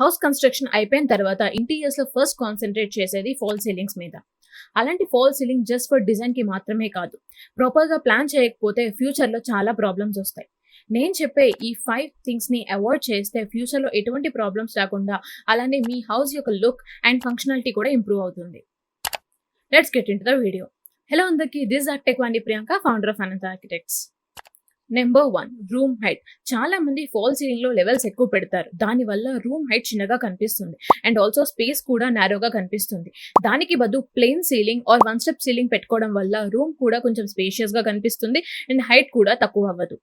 House construction అయిపోయిన తర్వాత ఇంటీరియర్స్లో ఫస్ట్ కాన్సన్ట్రేట్ చేసేది ఫాల్ సీలింగ్స్ మీద. అలాంటి ఫాల్ సీలింగ్ జస్ట్ ఫర్ డిజైన్కి మాత్రమే కాదు ప్రాపర్గా ప్లాన్ చేయకపోతే ఫ్యూచర్లో చాలా ప్రాబ్లమ్స్ వస్తాయి. నేను చెప్పే ఈ ఫైవ్ థింగ్స్ని అవాయిడ్ చేస్తే ఫ్యూచర్లో ఎటువంటి ప్రాబ్లమ్స్ రాకుండా అలానే మీ హౌస్ యొక్క లుక్ అండ్ ఫంక్షనాలిటీ కూడా ఇంప్రూవ్ అవుతుంది. Let's get in the video hello అందరికీ this ఆర్టెక్ Vani Priyanka founder of Anantha architects number one room height చాలా మంది ఫాల్ సీలింగ్లో లెవెల్స్ ఎక్కువ పెడతారు. దాని వల్ల రూమ్ హైట్ చిన్నగా కనిపిస్తుంది. అండ్ ఆల్సో స్పేస్ కూడా నారోగా కనిపిస్తుంది. దానికి బదులు plain ceiling or one step ceiling పెట్టుకోవడం వల్ల రూమ్ కూడా కొంచెం స్పేషియస్గా కనిపిస్తుంది. అండ్ హైట్ కూడా తక్కువ అవ్వదు.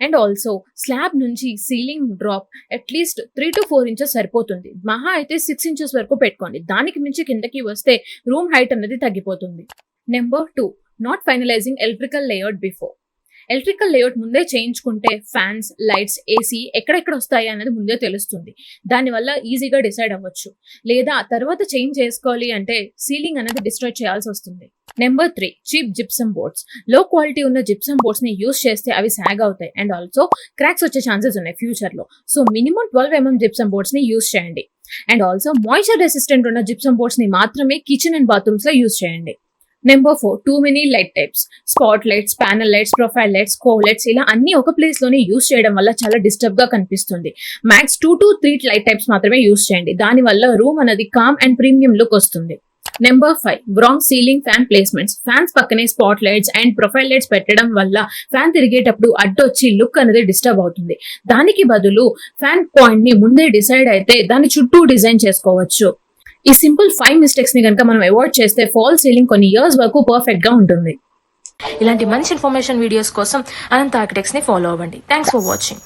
అండ్ ఆల్సో స్లాబ్ నుంచి ceiling drop at least three to four inches సరిపోతుంది. మహా అయితే సిక్స్ ఇంచెస్ వరకు పెట్టుకోండి. దానికి మించి కిందకి వస్తే రూమ్ హైట్ అనేది తగ్గిపోతుంది. Number two not finalising electrical layout before electrical layout ముందే చేయించుకుంటే ఫ్యాన్స్ లైట్స్ ఏసీ ఎక్కడెక్కడ వస్తాయి అనేది ముందే తెలుస్తుంది. దానివల్ల ఈజీగా డిసైడ్ అవ్వచ్చు. లేదా తర్వాత చేంజ్ చేసుకోవాలి అంటే సీలింగ్ అనేది డిస్ట్రాయ్ చేయాల్సి వస్తుంది. Number three cheap gypsum boards. Low quality ఉన్న జిప్సమ్ బోర్డ్స్ని యూస్ చేస్తే అవి సాగ్ అవుతాయి. అండ్ ఆల్సో క్రాక్స్ వచ్చే ఛాన్సెస్ ఉన్నాయి ఫ్యూచర్లో so minimum twelve MM gypsum బోర్డ్స్ని యూస్ చేయండి. అండ్ ఆల్సో మాయిశ్చర్ రెసిస్టెంట్ ఉన్న జిప్సమ్ బోర్డ్స్ని మాత్రమే కిచెన్ అండ్ బాత్రూమ్స్లో యూస్ చేయండి. Number four too many light types spot lights panel lights profile lights cove lights ఇలా అన్ని ఒక ప్లేస్లోనే యూస్ చేయడం వల్ల చాలా డిస్టర్బ్గా కనిపిస్తుంది. Max two to three light types మాత్రమే యూస్ చేయండి. దాని వల్ల రూమ్ అనేది కామ్ అండ్ ప్రీమియం లుక్ వస్తుంది. Number five wrong ceiling fan placements fans పక్కనే spot lights and profile lights పెట్టడం వల్ల ఫ్యాన్ తిరిగేటప్పుడు అడ్డొచ్చి లుక్ అనేది డిస్టర్బ్ అవుతుంది. దానికి బదులు ఫ్యాన్ పాయింట్ని ముందే డిసైడ్ అయితే దాని చుట్టూ డిజైన్ చేసుకోవచ్చు. ఈ సింపుల్ ఫైవ్ మిస్టేక్స్ని కనుక మనం అవాయిడ్ చేస్తే ఫాల్ సీలింగ్ కొన్ని ఇయర్స్ వరకు పర్ఫెక్ట్గా ఉంటుంది. ఇలాంటి మంచి ఇన్ఫర్మేషన్ వీడియోస్ కోసం అనంత ఆర్కిటెక్ట్స్ని ఫాలో అవ్వండి. Thanks for watching